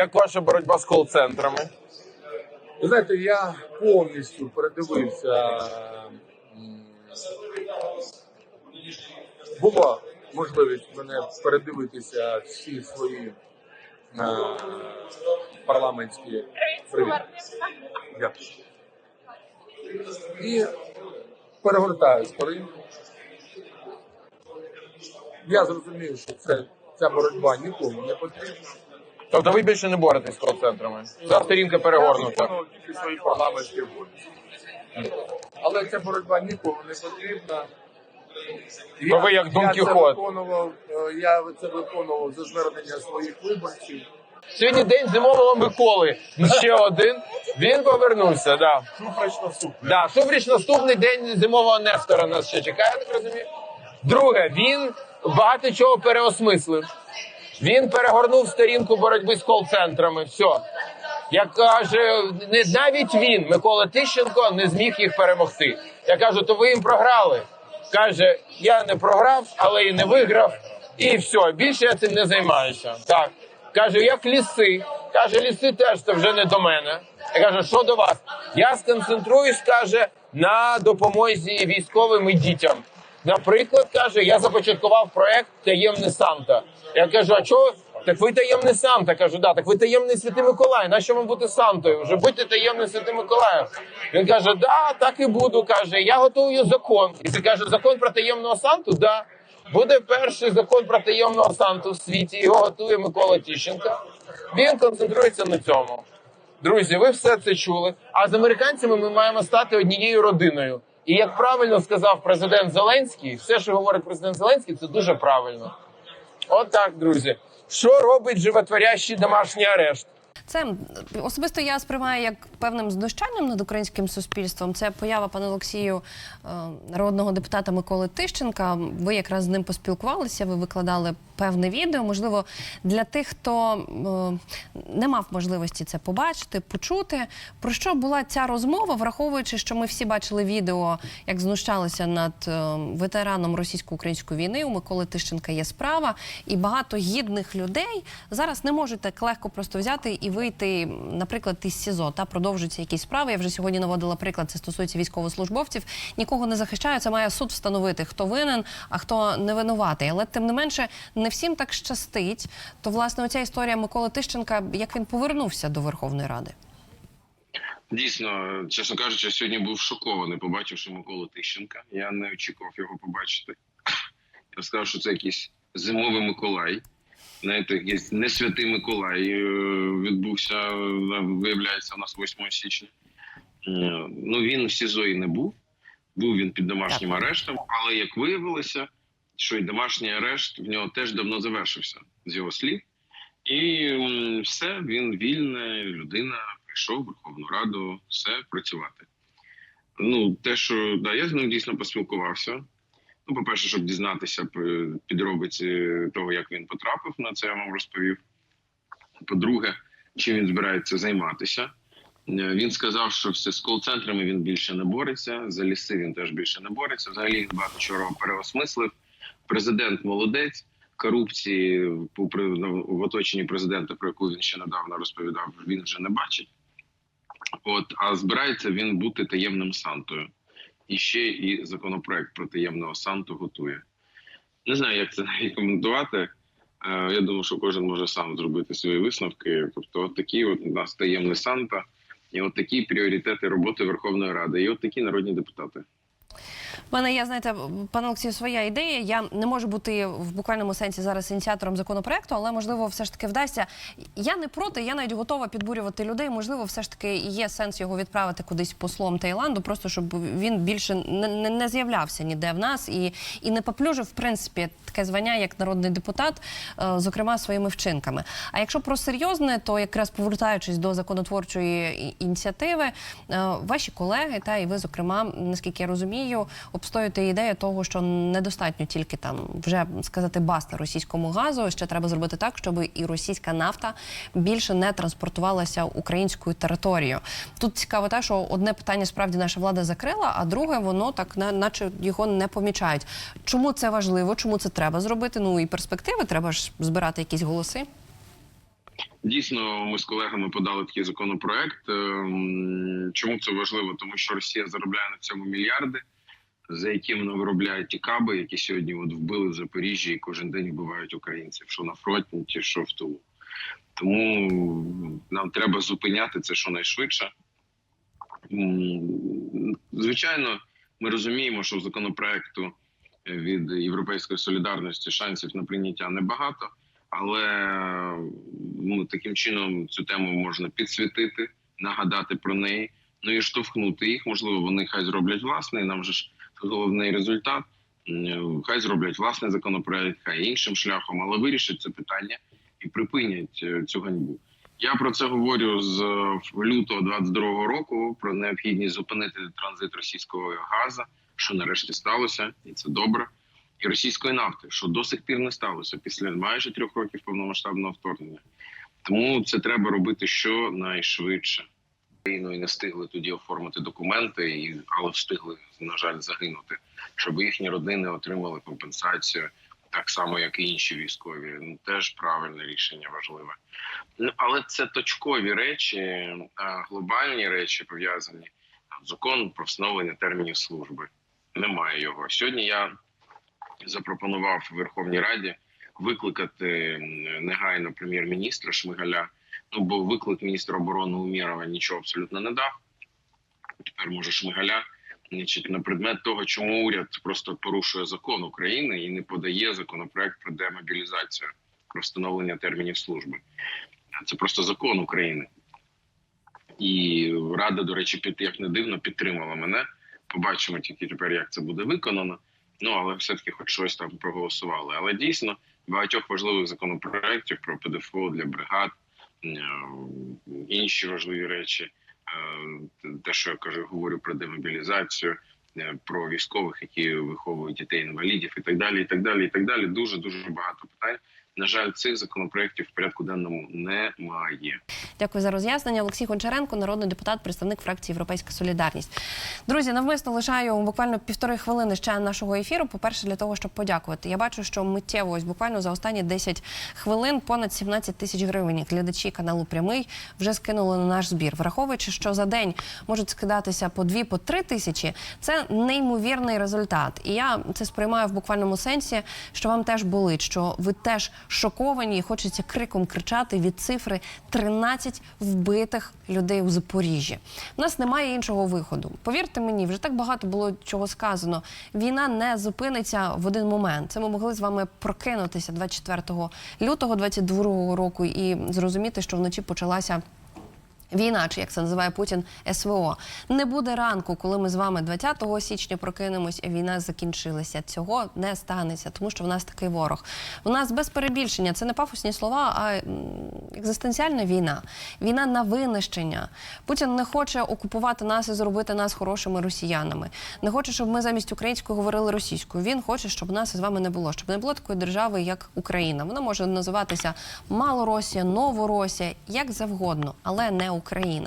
Як ваша боротьба з кол-центрами? Ви знаєте, я повністю передивився. Була можливість мене передивитися всі свої е, парламентські привід. І перегортаю сторінку. Я зрозумів, що це, ця боротьба нікому не потрібна. Тобто ви більше не боретесь з кол-центрами? Ця сторінка перегорнута. тільки свої парламентські обов'язки. Але ця боротьба нікому не потрібна. Ну, ви як Дон я Кіхот. виконував, е, я це виконував за звернення своїх виборців. Сьогодні день зимового Миколи. Ще один. Він повернувся, да. Шуфрич наступний. Да, Шубріч наступний день зимового Нестора нас ще чекає, я так розумію. Друге, він багато чого переосмислив. Він перегорнув сторінку боротьби з кол-центрами. Все. Як каже, не навіть він, Микола Тищенко, не зміг їх перемогти. Я кажу, то ви їм програли. Каже, я не програв, але і не виграв. І все, більше я цим не займаюся. Так. Каже, як ліси. Каже, ліси теж це вже не до мене. Я кажу, що до вас? Я сконцентруюсь, каже, на допомозі військовим і дітям. Наприклад, каже, я започаткував проект Таємний Санта. Я кажу, а чого? Так ви таємний Санта. Кажу, да, так ви таємний Святий Миколай. Нащо вам бути Сантою? Вже будьте таємним Святим Миколаєм. Він каже, да, так і буду. Каже, я готую закон. І він каже, закон про таємного Санту? Да. Буде перший закон про таємного Санту в світі. Його готує Микола Тіщенко. Він концентрується на цьому. Друзі, ви все це чули. А з американцями ми маємо стати однією родиною. І як правильно сказав президент Зеленський, все, що говорить президент Зеленський, це дуже правильно. От так, друзі. Що робить животворящий домашній арешт? Це особисто я сприймаю як певним знущанням над українським суспільством. Це поява пана Олексію, е, народного депутата Миколи Тищенка. Ви якраз з ним поспілкувалися. Ви викладали певне відео. Можливо, для тих, хто е, не мав можливості це побачити, почути. Про що була ця розмова, враховуючи, що ми всі бачили відео, як знущалися над е, ветераном російсько-української війни. У Миколи Тищенка є справа, і багато гідних людей зараз не можуть так легко просто взяти і вийти, наприклад, із СІЗО та продовжуються якісь справи. Я вже сьогодні наводила приклад. Це стосується військовослужбовців. Нікого не захищає. Це має суд встановити, хто винен, а хто не винуватий. Але тим не менше, не всім так щастить. То власне оця історія Миколи Тищенка, як він повернувся до Верховної Ради. Дійсно, чесно кажучи, сьогодні був шокований, побачивши Миколу Тищенка. Я не очікував його побачити. Я сказав, що це якийсь зимовий Миколай. Знаєте, якийсь не святий Миколай е, відбувся, е, виявляється, у нас 8 січня. Е, Ну він в СІЗО і не був. Був він під домашнім арештом, але як виявилося, що й домашній арешт в нього теж давно завершився з його слів. І все, він вільна людина, прийшов в Верховну Раду, все працювати. Ну, те, що да, я з ним дійсно поспілкувався. Ну, по-перше, щоб дізнатися підробиці того, як він потрапив на це, я вам розповів. По-друге, чим він збирається займатися. Е, Він сказав, що все з кол-центрами він більше не бореться. За ліси він теж більше не бореться. Взагалі він багато чого переосмислив. Президент молодець. Корупції попри ну, в оточенні президента, про яку він ще недавно розповідав, він вже не бачить. От а збирається він бути таємним Сантою. І ще і законопроект про таємного Санту готує. Не знаю, як це коментувати. Е, Я думаю, що кожен може сам зробити свої висновки. Тобто, от такі от у нас таємний Санта, і от такі пріоритети роботи Верховної Ради, і от такі народні депутати. У мене є, знаєте, пане Олексію, своя ідея. Я не можу бути в буквальному сенсі зараз ініціатором законопроекту, але можливо, все ж таки вдасться. Я не проти, я навіть готова підбурювати людей. Можливо, все ж таки є сенс його відправити кудись послом Таїланду, просто щоб він більше не, не, не з'являвся ніде в нас і, і не поплюжив, в принципі, таке звання як народний депутат, е, зокрема своїми вчинками. А якщо про серйозне, то якраз повертаючись до законотворчої ініціативи, е, ваші колеги та і ви, зокрема, наскільки я розумію, обстоюєте ідею того, що недостатньо тільки там вже сказати баста російському газу. Ще треба зробити так, щоб і російська нафта більше не транспортувалася українською територією. Тут цікаво те, що одне питання справді наша влада закрила, а друге воно так на- наче його не помічають. Чому це важливо? Чому це треба зробити? Ну і перспективи треба ж збирати якісь голоси. Дійсно, ми з колегами подали такий законопроект. Ем, Чому це важливо? Тому що Росія заробляє на цьому мільярди, за які вона виробляє ті каби, які сьогодні от вбили в Запоріжжі і кожен день вбивають українців, що на фронті, що в тилу. Тому нам треба зупиняти це щонайшвидше. Звичайно, ми розуміємо, що в законопроекту від Європейської солідарності шансів на прийняття небагато, але ну, таким чином цю тему можна підсвітити, нагадати про неї, ну і штовхнути їх. Можливо, вони хай зроблять власний. Нам же ж головний результат. Хай зроблять власний законопроект, хай іншим шляхом, але вирішать це питання і припинять е, цю ганьбу. Я про це говорю з е, лютого 22-го року про необхідність зупинити транзит російського газу, що нарешті сталося, і це добре. І російської нафти, що до сих пір не сталося після майже трьох років повномасштабного вторгнення. Тому це треба робити щонайшвидше. Україну і не встигли тоді оформити документи, але встигли на жаль загинути, щоб їхні родини отримали компенсацію так само, як і інші військові. Ну, Теж правильне рішення важливе. Ну але це точкові речі, глобальні речі пов'язані. Закон про встановлення термінів служби. Немає його. Сьогодні я запропонував Верховній Раді викликати негайно прем'єр-міністра Шмигаля. Ну бо виклик міністра оборони Умєрова нічого абсолютно не дав. Тепер може Шмигаля. Значить, на предмет того, чому уряд просто порушує закон України і не подає законопроект про демобілізацію, про встановлення термінів служби. Це просто закон України. І рада, до речі, під як не дивно, підтримала мене. Побачимо тільки тепер, як це буде виконано. Ну але все-таки хоч щось там проголосували. Але дійсно багатьох важливих законопроєктів про ПДФО для бригад, інші важливі речі. е, Те, що я кажу, говорю про демобілізацію, е, про військових, які виховують дітей інвалідів, і так далі. І так далі. І так далі. Дуже дуже багато питань. На жаль, цих законопроєктів в порядку денному немає. Дякую за роз'яснення. Олексій Гончаренко, народний депутат, представник фракції Європейська Солідарність. Друзі, навмисно лишаю буквально півтори хвилини ще нашого ефіру. По-перше, для того, щоб подякувати. Я бачу, що миттєво ось буквально за останні 10 хвилин понад 17 тисяч гривень глядачі каналу Прямий вже скинули на наш збір. Враховуючи, що за день можуть скидатися по дві, по три тисячі. Це неймовірний результат. І я це сприймаю в буквальному сенсі, що вам теж болить, що ви теж шоковані і хочеться криком кричати від цифри 13 вбитих людей у Запоріжжі. У нас немає іншого виходу. Повірте мені, вже так багато було чого сказано. Війна не зупиниться в один момент. Це ми могли з вами прокинутися 24 лютого 22 року і зрозуміти, що вночі почалася. Війна, чи як це називає Путін СВО, не буде ранку, коли ми з вами 20 січня прокинемось, і війна закінчилася. Цього не станеться, тому що в нас такий ворог. У нас без перебільшення це не пафосні слова, а екзистенціальна війна. Війна на винищення. Путін не хоче окупувати нас і зробити нас хорошими росіянами. Не хоче, щоб ми замість української говорили російською. Він хоче, щоб нас з вами не було, щоб не було такої держави, як Україна. Вона може називатися Малоросія, Новоросія, як завгодно, але не Україна.